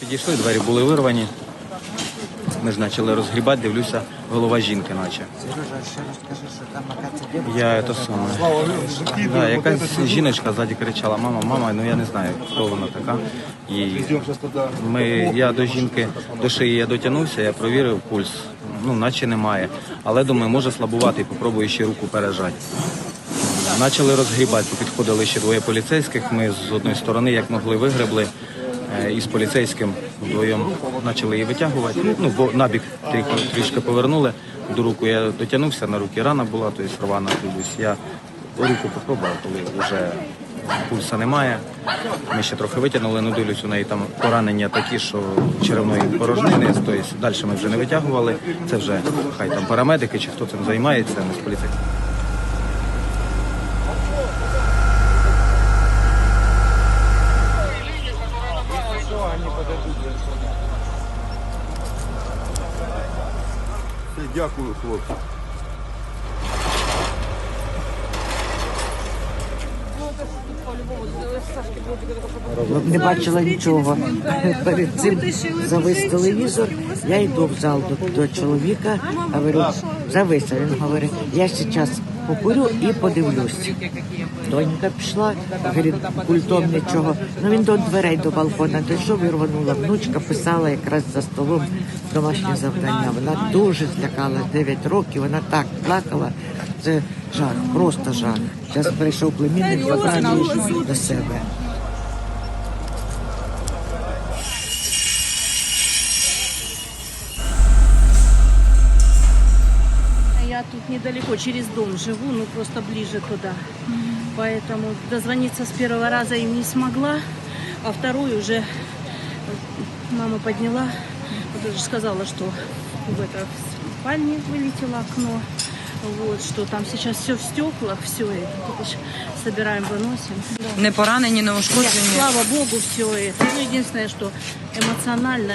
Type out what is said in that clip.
Підійшли, двері були вирвані. Ми ж почали розгрібати, дивлюся, голова жінки наче. Я це саме. Да, якась жіночка ззаді кричала, мама, мама, ну я не знаю, хто вона така. І ми, я до жінки, до шиї я дотягнувся, я провірив пульс. Ну, наче немає. Але думаю, може слабувати, попробую ще руку пережати. Почали розгрібати, підходили ще двоє поліцейських. Ми з одної сторони, як могли, вигребли. Е, І з поліцейським вдвоєм почали її витягувати. Ну, бо набік трішки, повернули. До руку я дотягнувся, на руки рана була, тобто рвана. Тобто я руку попробував, коли вже пульса немає. Ми ще трохи витягнули, ну дивлюсь, у неї там поранення такі, що черевної порожнини. Тобто далі ми вже не витягували. Це вже хай там парамедики чи хто цим займається, не з поліцейським. Все, Дякую, хлопці. Не бачила нічого. Перед цим завис телевізор. Я йду в зал до, до чоловіка, говорю, завис. Він говорить, я зараз покурю і подивлюсь. Донька пішла, говорить, культом нічого. Ну він до дверей до балкона дійшов і рванула. Внучка писала якраз за столом домашнє завдання. Вона дуже злякала 9 років, вона так плакала. Це жах, просто жах. Зараз прийшов племінник, вона до себе. Я тут недалеко, через дом живу, ну просто ближе туда. Поэтому дозвониться с первого раза им не смогла, а второй уже э, мама подняла, уже сказала, что в, это, в спальне вылетело окно, вот, что там сейчас все в стеклах, все это, собираем, выносим. Да. Не поранені, не ушкоджені. слава богу, все это. Ну, единственное, что эмоционально